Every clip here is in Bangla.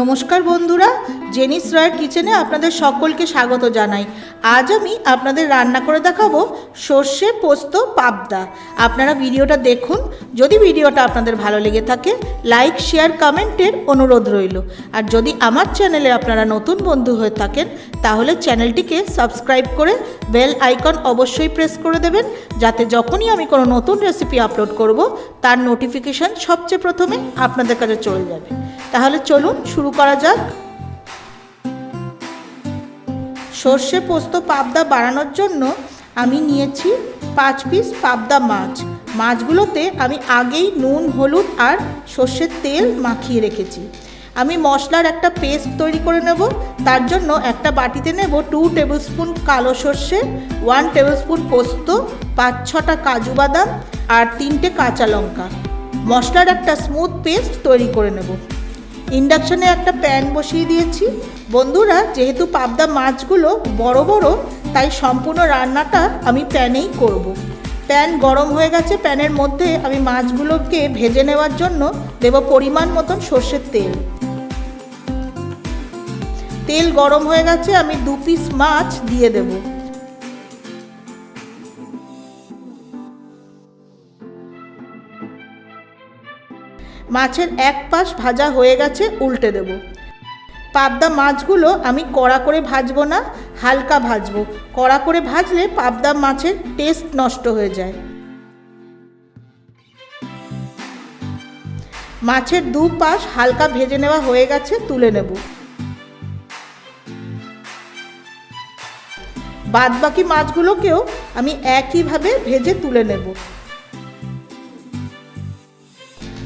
নমস্কার বন্ধুরা, জেনিস রয়ের কিচেনে আপনাদের সকলকে স্বাগত জানাই। আজ আমি আপনাদের রান্না করে দেখাবো সর্ষে পোস্ত পাবদা। আপনারা ভিডিওটা দেখুন, যদি ভিডিওটা আপনাদের ভালো লেগে থাকে, লাইক, শেয়ার, কমেন্টের অনুরোধ রইল। আর যদি আমার চ্যানেলে আপনারা নতুন বন্ধু হয়ে থাকেন, তাহলে চ্যানেলটিকে সাবস্ক্রাইব করে বেল আইকন অবশ্যই প্রেস করে দেবেন, যাতে যখনই আমি কোনো নতুন রেসিপি আপলোড করব, তার নোটিফিকেশান সবচেয়ে প্রথমে আপনাদের কাছে চলে যাবে। তাহলে চলুন শুরু করা যাক। সর্ষে পোস্ত পাবদা বাড়ানোর জন্য আমি নিয়েছি পাঁচ পিস পাবদা মাছ। মাছগুলোতে আমি আগেই নুন, হলুদ আর সর্ষের তেল মাখিয়ে রেখেছি। আমি মশলার একটা পেস্ট তৈরি করে নেব। তার জন্য একটা বাটিতে নেব টু টেবিলস্পুন কালো সর্ষে ওয়ান টেবিলস্পুন পোস্ত, পাঁচ, ছটা কাজু বাদাম আর তিনটে কাঁচা লঙ্কা। মশলার একটা স্মুথ পেস্ট তৈরি করে নেব। ইন্ডাকশানে একটা প্যান বসিয়ে দিয়েছি। বন্ধুরা, যেহেতু পাবদা মাছগুলো বড় বড়, তাই সম্পূর্ণ রান্নাটা আমি প্যানেই করব। প্যান গরম হয়ে গেছে, প্যানের মধ্যে আমি মাছগুলোকে ভেজে নেওয়ার জন্য দেব পরিমাণ মতন সর্ষের তেল। তেল গরম হয়ে গেছে, আমি দু পিস মাছ দিয়ে দেবো। মাছের এক পাশ ভাজা হয়ে গেছে, উল্টে দেব। পাবদা মাছগুলো আমি কড়া করে ভাজবো না, হালকা ভাজবো। কড়া করে ভাজলে পাবদা মাছের টেস্ট নষ্ট হয়ে যায়। মাছের দু পাশ হালকা ভেজে নেওয়া হয়ে গেছে, তুলে নেব। বাদবাকি মাছগুলোকেও আমি একইভাবে ভেজে তুলে নেব।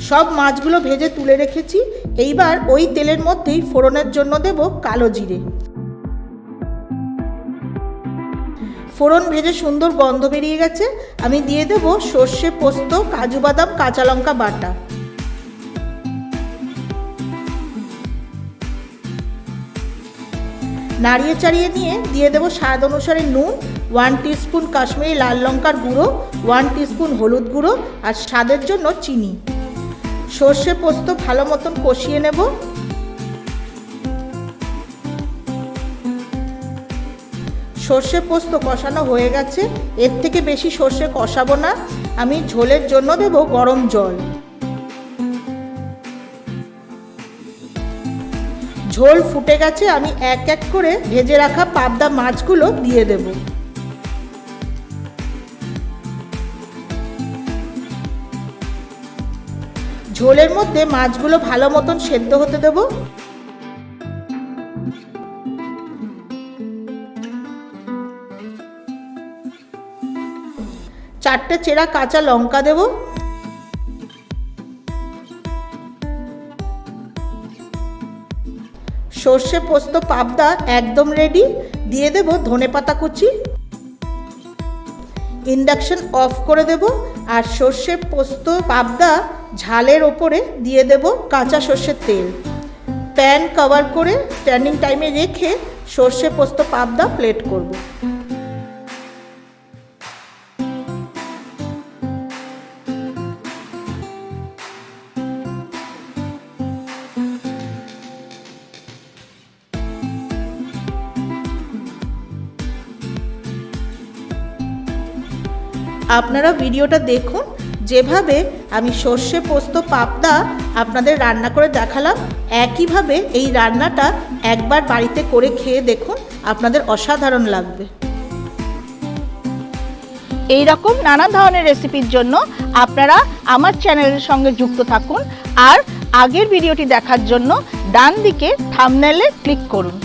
সব মাছগুলো ভেজে তুলে রেখেছি। এইবার ওই তেলের মধ্যেই ফোড়নের জন্য দেব কালো জিরে। ফোড়ন ভেজে সুন্দর গন্ধ বেরিয়ে গেছে। আমি দিয়ে দেব সর্ষে পোস্ত, কাজু বাদাম, কাঁচা লঙ্কা বাটা। নাড়িয়ে চাড়িয়ে নিয়ে দিয়ে দেবো স্বাদ অনুসারে নুন, ওয়ান টিস্পুন কাশ্মীরি লাল লঙ্কার গুঁড়ো, ওয়ান টিস্পুন হলুদ গুঁড়ো আর স্বাদের জন্য চিনি। সর্ষে পোস্ত ভালো মতন কষিয়ে নেব। সর্ষে পোস্ত কষানো হয়ে গেছে। এর থেকে বেশি সর্ষে কষাবো না। আমি ঝোলের জন্য দেব গরম জল। ঝোল ফুটে গেছে। আমি এক এক করে ভেজে রাখা পাবদা মাছগুলো দিয়ে দেবো। ঝোলের মধ্যে মাছগুলো ভালো মতন সেদ্ধ হতে দেব। চারটে চেরা কাঁচা লঙ্কা দেব। সর্ষে পোস্ত পাবদা একদম রেডি দিয়ে দেব ধনে পাতা কুচি। ইন্ডাকশন অফ করে দেব, আর সর্ষে পোস্ত পাবদা ঝালের ওপরে দিয়ে দেব কাঁচা সর্ষের তেল। প্যান কভার করে স্ট্যান্ডিং টাইমে রেখে সর্ষে পোস্ত পাবদা প্লেট করব। আপনারা ভিডিওটা দেখুন যেভাবে আমি সর্ষে পোস্ত পাবদা আপনাদের রান্না করে দেখালাম, একইভাবে এই রান্নাটা একবার বাড়িতে করে খেয়ে দেখুন, আপনাদের অসাধারণ লাগবে। এই রকম নানা ধরনের রেসিপির জন্য আপনারা আমার চ্যানেলের সঙ্গে যুক্ত থাকুন আর আগের ভিডিওটি দেখার জন্য ডান দিকে থামনেলে ক্লিক করুন।